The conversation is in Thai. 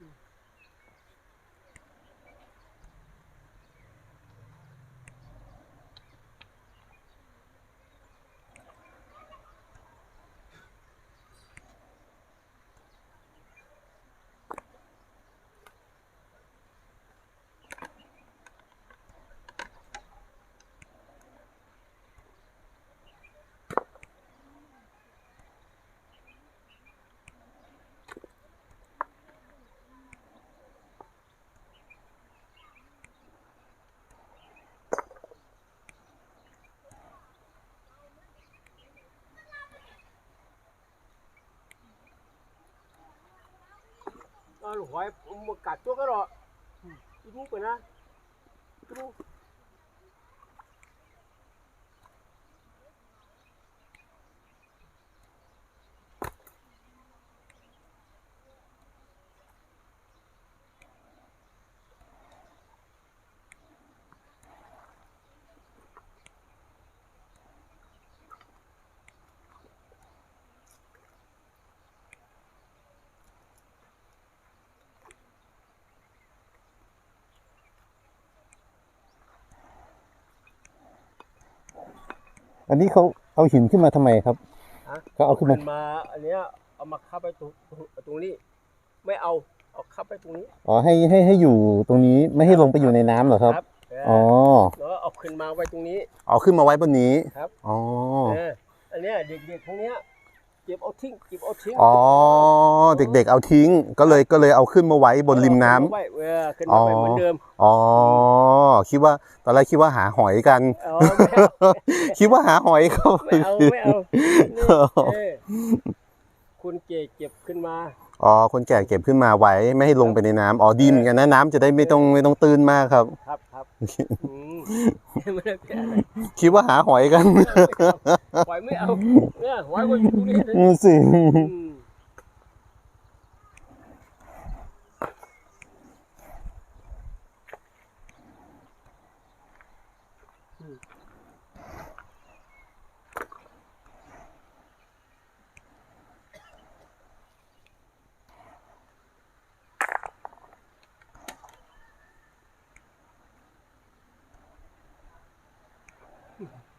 you. อหอยมันกัดตัวก็รออีมุกไปนะอี อันนี้เขาเอาหินขึ้นมาทำไมครับฮะ เขาเอาขึ้นมาขึ้นมาอันเนี้ยเอามาเข้าไปตรงตรงนี้ ไม่เอาเอาเข้าไปตรงนี้อ๋อให้ให้ให้อยู่ตรงนี้ไม่ให้ลงไปอยู่ในน้ำเหรอครับ เอออ๋อ แล้วเอาขึ้นมาไว้ตรงนี้ เอาขึ้นมาไว้บนนี้ครับ อ๋อ เอออันเนี้ยเด็กๆพวกเนี้ย เก็บเอาทิ้งเก็บเอาทิ้งอ๋อเด็กๆ เอาทิ้ง ก็เลยก็เลยเอาขึ้นมาไว้บนริมน้ำเอาไว้เออขึ้นมาไว้เหมือนเดิม อ๋อ คิดว่าตอนแรกคิดว่าหาหอยกัน เอาไม่เอา คิดว่าหาหอยเขา ไม่เอาไม่เอานี่เออคุณเก๋เก็บขึ้นมา อ๋อ คนแก่เก็บขึ้นมาไว้ไม่ให้ลงไปในน้ำอ๋อดีเหมือนกันนะน้ำจะได้ไม่ต้องไม่ต้องตื้นมากครับ ครับครับ คิดว่าหาหอยกันหอยไม่เอาเนี่ยหอยมันอยู่ตรงนี้เลอสิอ Yeah.